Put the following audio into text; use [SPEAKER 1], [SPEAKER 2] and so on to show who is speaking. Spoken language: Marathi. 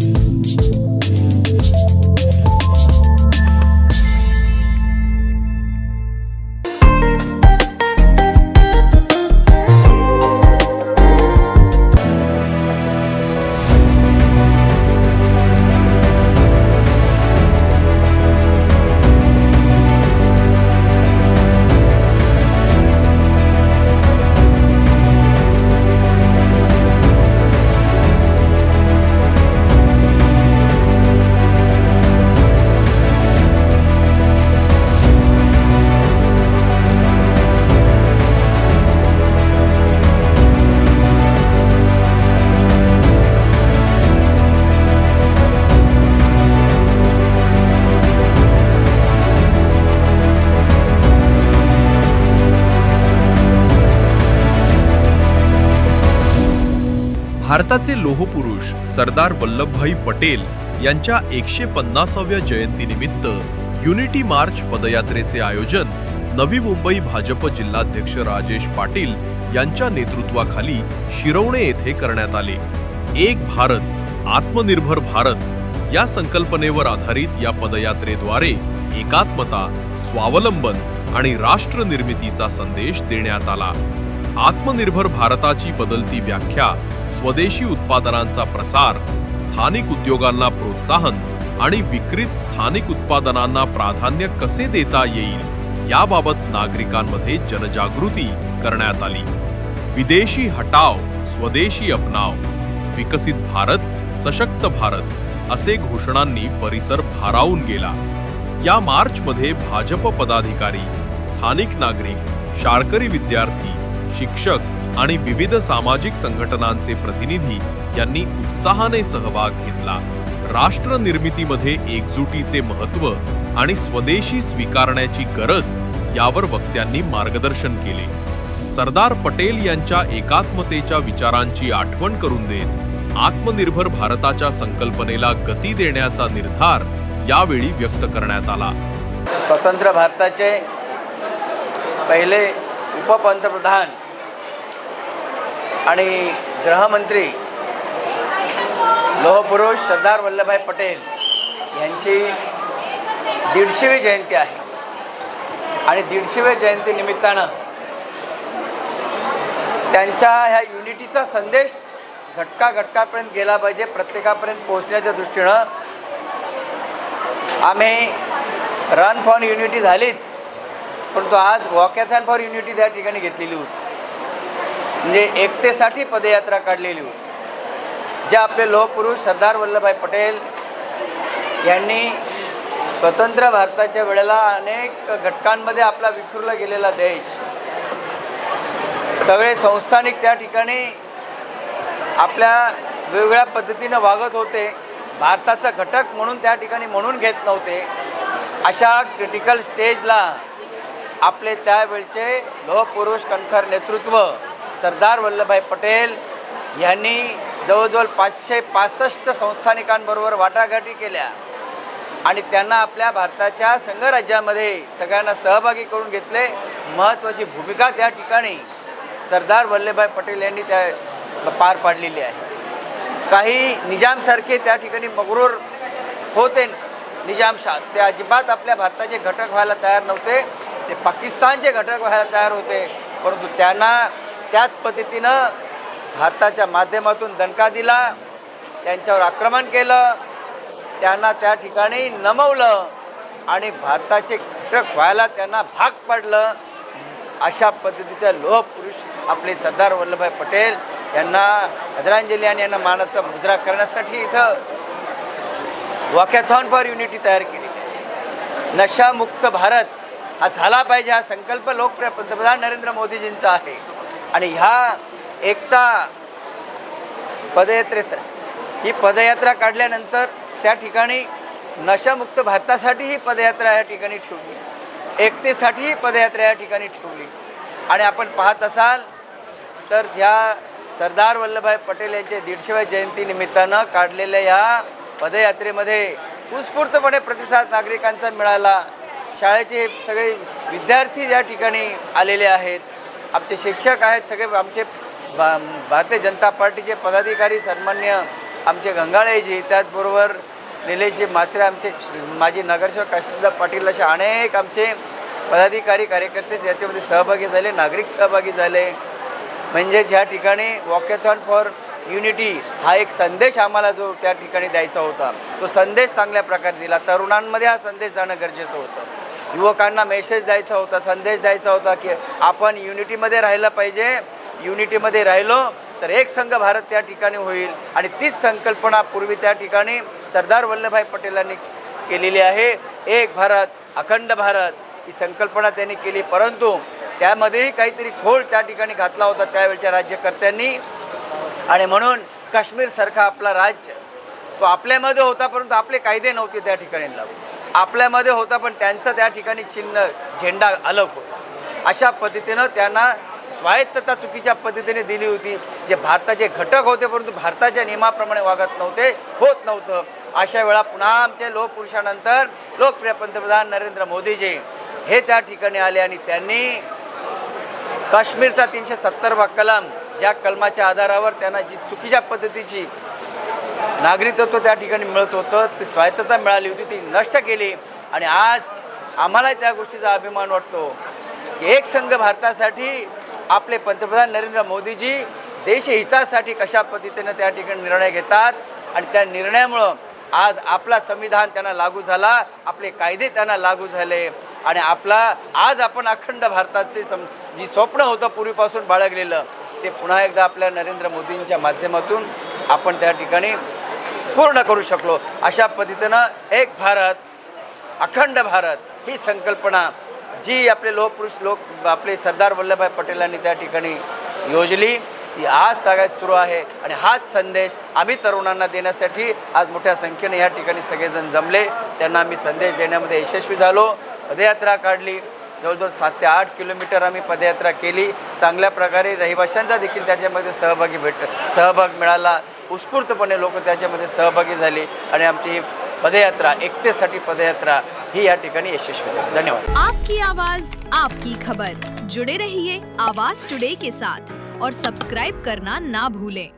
[SPEAKER 1] Bye. भारताचे लोहपुरुष सरदार वल्लभभाई पटेल यांच्या एकशे पन्नासाव्या जयंतीनिमित्त युनिटी मार्च पदयात्रेचे आयोजन नवी मुंबई भाजप जिल्हाध्यक्ष राजेश पाटील यांच्या नेतृत्वाखाली शिरवणे येथे करण्यात आले. एक भारत आत्मनिर्भर भारत या संकल्पनेवर आधारित या पदयात्रेद्वारे एकात्मता स्वावलंबन आणि राष्ट्र निर्मितीचा संदेश देण्यात आला. आत्मनिर्भर भारताची बदलती व्याख्या स्वदेशी उत्पादनांचा प्रसार स्थानिक उद्योगांना प्रोत्साहन आणि विक्रीत स्थानिक उत्पादनांना प्राधान्य कसे देता येईल याबाबत नागरिकांमध्ये जनजागृती करण्यात आली. विदेशी हटाव स्वदेशी अपनाव विकसित भारत सशक्त भारत असे घोषणांनी परिसर भारावून गेला. या मार्चमध्ये भाजप पदाधिकारी स्थानिक नागरिक शाळकरी विद्यार्थी शिक्षक आणि विविध सामाजिक संघटनांचे प्रतिनिधी यांनी उत्साहाने सहभाग घेतला. राष्ट्र निर्मितीमध्ये एकजुटीचे महत्त्व आणि स्वदेशी स्वीकारण्याची गरज यावर वक्त्यांनी मार्गदर्शन केले. सरदार पटेल यांच्या एकात्मतेच्या विचारांची आठवण करून देत आत्मनिर्भर भारताच्या संकल्पनेला गती देण्याचा निर्धार यावेळी व्यक्त करण्यात आला.
[SPEAKER 2] स्वतंत्र भारताचे पहिले उपपंतप्रधान आणि गृहमंत्री लोहपुरुष सरदार वल्लभभाई पटेल यांची दीडशेवी जयंती आहे. आणि दीडशेव्या जयंती निमित्तानं त्यांच्या ह्या युनिटीचा संदेश घटका घटकापर्यंत गेला पाहिजे प्रत्येकापर्यंत पोहोचण्याच्या दृष्टीनं. आम्ही रन फॉर युनिटी झालीच परंतु आज वॉकॅथॉन फॉर युनिटी त्या ठिकाणी घेतलेली होती. म्हणजे एकतेसाठी पदयात्रा काढलेली होती. जे आपले लोहपुरुष सरदार वल्लभभाई पटेल यांनी स्वतंत्र भारताच्या वेळेला अनेक घटकांमध्ये आपला विखुरला गेलेला देश सगळे संस्थानिक त्या ठिकाणी आपल्या वेगवेगळ्या पद्धतीनं वागत होते. भारताचा घटक म्हणून त्या ठिकाणी म्हणून घेत नव्हते. अशा क्रिटिकल स्टेजला आपले त्यावेळचे लोहपुरुष कणखर नेतृत्व सरदार वल्लभभाई पटेल यांनी जवळजवळ पाचशे पासष्ट संस्थानिकांबरोबर वाटाघाटी केल्या. आणि त्यांना आपल्या भारताच्या संघराज्यामध्ये सगळ्यांना सहभागी करून घेतले. महत्त्वाची भूमिका त्या ठिकाणी सरदार वल्लभभाई पटेल यांनी त्या पार पाडलेली आहे. काही निजामसारखे त्या ठिकाणी मगरूर होते निजामशाह. ते अजिबात आपल्या भारताचे घटक व्हायला तयार नव्हते. ते पाकिस्तानचे घटक व्हायला तयार होते. परंतु त्यांना त्याच पद्धतीनं भारताच्या माध्यमातून दणका दिला त्यांच्यावर आक्रमण केलं त्यांना त्या ठिकाणी नमवलं आणि भारताचे घटक व्हायला त्यांना भाग पडलं. अशा पद्धतीचा लोहपुरुष आपले सरदार वल्लभभाई पटेल यांना आदरांजली आणि यांना मानाचा मुद्रा करण्यासाठी इथं वॉकॅथॉन फॉर युनिटी तयार केली. नशामुक्त भारत हा झाला पाहिजे हा संकल्प लोकप्रिय पंतप्रधान नरेंद्र मोदीजींचा आहे. आणि ह्या एकता पदयात्रेस ही पदयात्रा काढल्यानंतर त्या ठिकाणी नशामुक्त भारतासाठी ही पदयात्रा या ठिकाणी ठेवली. एकतेसाठी ही पदयात्रा या ठिकाणी ठेवली. आणि आपण पाहत असाल तर ह्या सरदार वल्लभभाई पटेल यांच्या दीडशेव्या जयंतीनिमित्तानं काढलेल्या या पदयात्रेमध्ये उत्स्फूर्तपणे प्रतिसाद नागरिकांचा मिळाला. शाळेचे सगळे विद्यार्थी या ठिकाणी आलेले आहेत आमचे शिक्षक आहेत सगळे आमचे भा भारतीय जनता पार्टीचे पदाधिकारी सन्मान्य आमचे गंगाळेजी त्याचबरोबर निलेशजी मात्रे आमचे माजी नगरसेवक काशीदास पाटील असे अनेक आमचे पदाधिकारी कार्यकर्ते याच्यामध्ये सहभागी झाले नागरिक सहभागी झाले. म्हणजेच ह्या ठिकाणी वॉकेथॉन फॉर युनिटी हा एक संदेश आम्हाला जो त्या ठिकाणी द्यायचा होता. तो संदेश चांगल्या प्रकारे दिला. तरुणांमध्ये हा संदेश जाणं गरजेचं होतं. युवकांना मेसेज द्यायचा होता संदेश द्यायचा होता की आपण युनिटीमध्ये राहिलं पाहिजे. युनिटीमध्ये राहिलो तर एक संघ भारत त्या ठिकाणी होईल. आणि तीच संकल्पना पूर्वी त्या ठिकाणी सरदार वल्लभभाई पटेलांनी केलेली आहे. एक भारत अखंड भारत ही संकल्पना त्यांनी केली. परंतु त्यामध्येही काहीतरी खोल त्या ठिकाणी घातला होता त्यावेळच्या राज्यकर्त्यांनी. आणि म्हणून काश्मीरसारखा आपला राज्य तो आपल्यामध्ये होता परंतु आपले कायदे नव्हते त्या ठिकाणी लागू आपल्यामध्ये होता पण त्यांचं त्या ठिकाणी चिन्ह झेंडा अलग होता. अशा पद्धतीनं त्यांना स्वायत्तता चुकीच्या पद्धतीने दिली होती. जे भारताचे घटक होते परंतु भारताच्या नियमाप्रमाणे वागत नव्हते होत नव्हतं. अशा वेळा पुन्हा आमच्या लोकपुरुषानंतर लोकप्रिय पंतप्रधान नरेंद्र मोदीजी हे त्या ठिकाणी आले आणि त्यांनी काश्मीरचा तीनशे सत्तर कलम ज्या कलमाच्या आधारावर त्यांना जी चुकीच्या पद्धतीची नागरिकत्व त्या ठिकाणी मिळत होतं. ती स्वायत्तता मिळाली होती ती नष्ट केली. आणि आज आम्हाला त्या गोष्टीचा अभिमान वाटतो. एक संघ भारतासाठी आपले पंतप्रधान नरेंद्र मोदीजी देशहितासाठी कशा पद्धतीनं त्या ठिकाणी निर्णय घेतात आणि त्या निर्णयामुळं आज आपला संविधान त्यांना लागू झाला आपले कायदे त्यांना लागू झाले. आणि आपला आज आपण अखंड भारताचे सम जी स्वप्न होतं पूर्वीपासून बाळगलेलं ते पुन्हा एकदा आपल्या नरेंद्र मोदींच्या माध्यमातून आपण त्या ठिकाणी पूर्ण करू शकलो. अशा पद्धतीनं एक भारत अखंड भारत ही संकल्पना जी आपले लोकपुरुष लोक आपले सरदार वल्लभभाई पटेलांनी त्या ठिकाणी योजली ती आज सगळ्यात सुरू आहे. आणि हाच संदेश आम्ही तरुणांना देण्यासाठी आज मोठ्या संख्येने या ठिकाणी सगळेजण जमले. त्यांना आम्ही संदेश देण्यामध्ये यशस्वी झालो. पदयात्रा काढली. जवळजवळ सात ते आठ किलोमीटर आम्ही पदयात्रा केली. चांगल्या प्रकारे रहिवाशांचा देखील त्याच्यामध्ये सहभागी भेट सहभाग मिळाला. उत्स्फूर्तपणे लोक त्याच्यामध्ये सहभागी झाली आणि आमची पदयात्रा एकतेसाठी पदयात्रा ही या ठिकाणी यशस्वी झाली. धन्यवाद.
[SPEAKER 3] आपकी आवाज आपकी खबर. जुड़े रहिए आवाज टुडे के साथ और सब्सक्राइब करना ना भूलें।